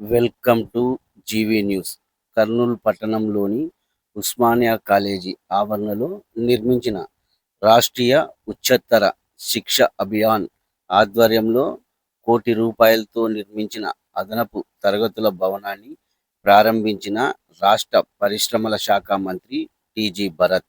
Welcome to GV news. Kurnool పట్టణంలోని Osmania college ఆవరణలో నిర్మించిన రాష్ట్రీయ ఉచ్చత్తర శిక్ష అభియాన్ ఆధ్వర్యంలో కోటి రూపాయలతో నిర్మించిన అదనపు తరగతుల భవనాన్ని ప్రారంభించిన రాష్ట్ర పరిశ్రమల శాఖ మంత్రి TG Bharat.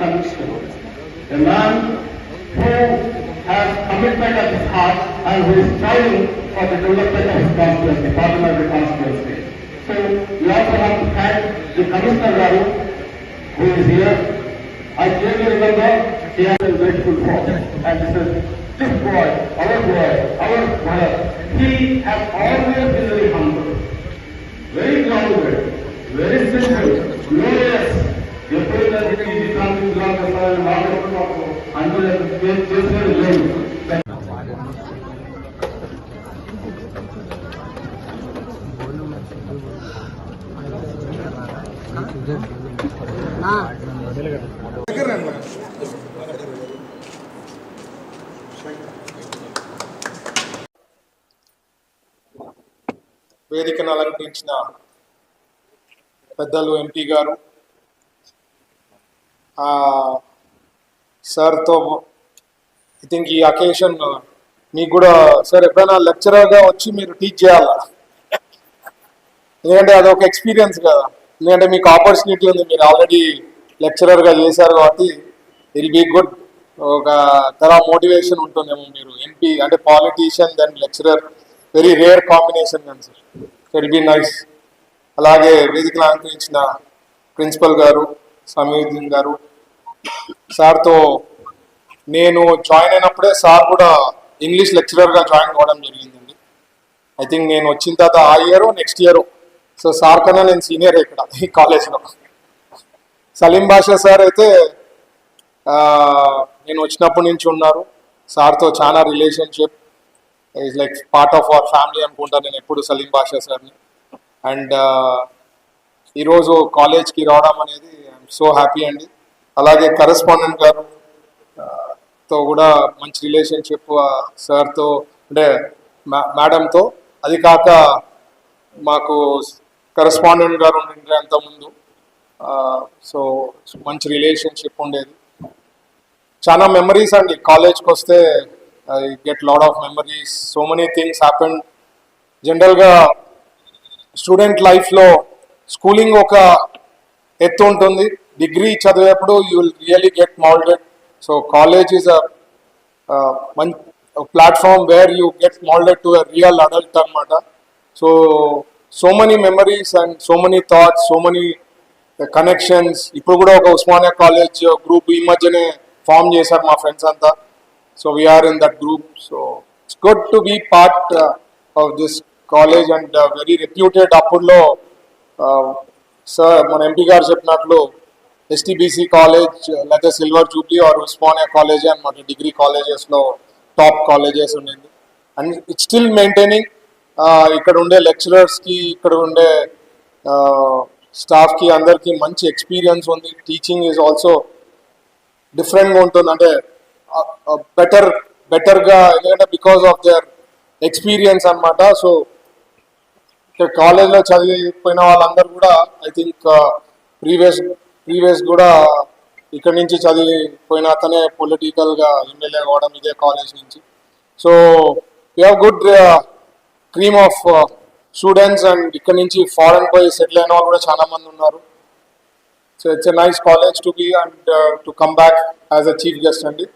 a man who has commitment at his heart and who is striving for the development of his constituency, parliamentary constituency. So we also have to thank the Commissioner Garu who is here. I clearly remember he has been grateful for. And this is this boy, our boy, our brother. He has always been very humble, very grounded, very simple. ఎప్పుడైనా ఇది అందులో చేసేది లేదు. వేదికను అలంకరించిన పెద్దలు MP గారు సార్తో ఐ థింక్ ఈ అకేషన్ మీకు కూడా సార్ ఎప్పుడైనా లెక్చరర్గా వచ్చి మీరు టీచ్ చేయాలా? ఎందుకంటే అది ఒక ఎక్స్పీరియన్స్ కదా. ఎందుకంటే మీకు ఆపర్చునిటీ ఉంది. మీరు ఆల్రెడీ లెక్చరర్గా చేశారు కాబట్టి ఇట్ బీ గుడ్ ఒక తర మోటివేషన్ ఉంటుందేమో మీరు. ఎంపీ అంటే politician then lecturer very rare combination కానీ సార్. ఇట్ బీ నైస్ అలాగే వేదికలు అలంకరించిన ప్రిన్సిపల్ గారు సమీరుద్దీన్ గారు సార్తో నేను జాయిన్ అయినప్పుడే సార్ కూడా ఇంగ్లీష్ లెక్చరర్గా జాయిన్ అవ్వడం జరిగిందండి. ఐ థింక్ నేను వచ్చిన తర్వాత ఆ year next year. So sir కన్నా నేను సీనియర్ ఇక్కడ ఈ కాలేజ్లో. సలీం బాషా సార్ అయితే నేను వచ్చినప్పటి నుంచి ఉన్నారు. సార్తో చాలా relationship. Is like part of our family అనుకుంటా నేను ఎప్పుడు సలీం బాషా సార్ని. అండ్ ఈరోజు కాలేజ్కి రావడం అనేది ఐఎమ్ సో హ్యాపీ అండి. అలాగే కరెస్పాండెంట్ గారు తో కూడా మంచి రిలేషన్షిప్ సార్తో అంటే మేడంతో అది కాక మాకు కరెస్పాండెంట్ గారు ఉండే అంతకుముందు. సో మంచి రిలేషన్షిప్ ఉండేది. చాలా మెమరీస్ అండి. కాలేజ్కి వస్తే I get lot of memories so many things happen జనరల్గా స్టూడెంట్ లైఫ్లో స్కూలింగ్ ఒక ఎత్తు ఉంటుంది. డిగ్రీ చదివేప్పుడు you will really get moulded. So college is a main platform where you get moulded to real adult అనమాట so so many memories and so many thoughts so many connections. ఇప్పుడు కూడా ఒక Osmania college group ఈ మధ్యనే form చేశారు మా friends అంతా. So we are in that group so it's good to be part of this college and very reputed అప్పుడులో sir మన ఎంపీ గారు చెప్పినట్లు ఎస్టీబీసీ కాలేజ్ లేకపోతే silver jubilee or Osmania college అనమాట డిగ్రీ కాలేజెస్లో టాప్ కాలేజెస్ ఉండింది. And it still maintaining ఇక్కడ ఉండే లెక్చరర్స్కి ఇక్కడ ఉండే uh, స్టాఫ్కి అందరికీ మంచి ఎక్స్పీరియన్స్ ఉంది. టీచింగ్ ఈజ్ ఆల్సో డిఫరెంట్గా ఉంటుంది. అంటే uh, uh, బెటర్ బెటర్గా ఎందుకంటే బికాస్ ఆఫ్ దేర్ ఎక్స్పీరియన్స్ అనమాట సో ఇక్కడ కాలేజ్లో చదివిపోయిన వాళ్ళందరూ కూడా ఐ థింక్ ప్రీవియస్ ప్రీవియస్ కూడా ఇక్కడ నుంచి చదివిపోయిన అతనే పొలిటికల్గా ఎమ్మెల్యే కావడం ఇదే కాలేజ్ నుంచి. So we have good cream of students and ఇక్కడ నుంచి ఫారెన్ పోయి సెటిల్ అయిన వాళ్ళు కూడా చాలా మంది ఉన్నారు. So it's a nice college to be and to come back as a chief guest అండి.